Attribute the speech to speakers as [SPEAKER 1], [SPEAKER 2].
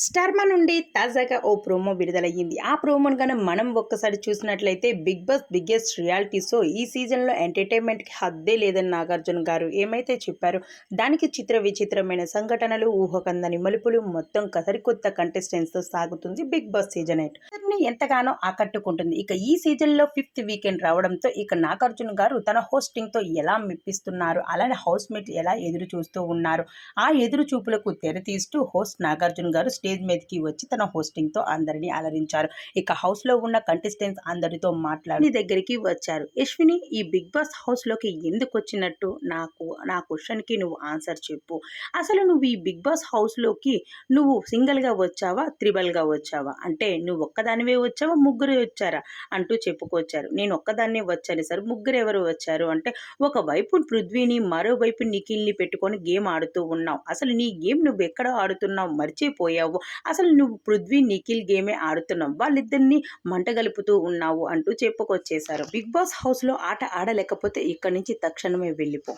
[SPEAKER 1] స్టర్మ నుండి తాజాగా ఓ ప్రోమో విడుదలయ్యింది. ఆ ప్రోమోను కనుక మనం ఒక్కసారి చూసినట్లయితే Bigg Boss biggest reality show ఈ సీజన్లో ఎంటర్టైన్మెంట్కి హద్దే లేదని నాగార్జున గారు ఏమైతే చెప్పారో దానికి చిత్ర విచిత్రమైన సంఘటనలు ఊహకందని మలుపులు మొత్తం కసరికొత్త కంటెస్టెంట్స్తో సాగుతుంది బిగ్ బాస్ సీజన్ ఎయిట్. ఎంతగానో ఆకట్టుకుంటుంది. ఇక ఈ సీజన్లో ఫిఫ్త్ వీకెండ్ రావడంతో ఇక నాగార్జున గారు తన హోస్టింగ్తో ఎలా మెప్పిస్తున్నారు అలానే హౌస్ ఎలా ఎదురు చూస్తూ ఉన్నారు ఆ ఎదురు చూపులకు తెరతీస్తూ హోస్ట్ నాగార్జున గారు స్టేజ్ మీదకి వచ్చి తన హోస్టింగ్తో అందరినీ అలరించారు. ఇక హౌస్లో ఉన్న కంటెస్టెంట్స్ అందరితో మాట్లాడి దగ్గరికి వచ్చారు. యశ్విని ఈ బిగ్ బాస్ హౌస్లోకి ఎందుకు వచ్చినట్టు నాకు నా క్వశ్చన్కి నువ్వు ఆన్సర్ చెప్పు. అసలు నువ్వు ఈ బిగ్ బాస్ హౌస్లోకి నువ్వు సింగిల్గా వచ్చావా త్రిబల్గా వచ్చావా? అంటే నువ్వు ఒక్కదానివే వచ్చావా ముగ్గురు వచ్చారా? అంటూ చెప్పుకొచ్చారు. నేను ఒక్కదాన్నే వచ్చాను సార్ ముగ్గురు ఎవరు వచ్చారు? అంటే ఒకవైపు పృథ్వీని మరోవైపు నిఖిల్ని పెట్టుకొని గేమ్ ఆడుతూ ఉన్నావు. అసలు నీ గేమ్ నువ్వు ఎక్కడ ఆడుతున్నావు? మర్చిపోయావు. అసలు నువ్వు పృథ్వీ నిఖిల్ గేమే ఆడుతున్నావు. వాళ్ళిద్దరిని మంటగలుపుతూ ఉన్నావు అంటూ చెప్పుకొచ్చేశారు. బిగ్ బాస్ హౌస్లో ఆట ఆడలేకపోతే ఇక్కడి నుంచి తక్షణమే వెళ్ళిపో.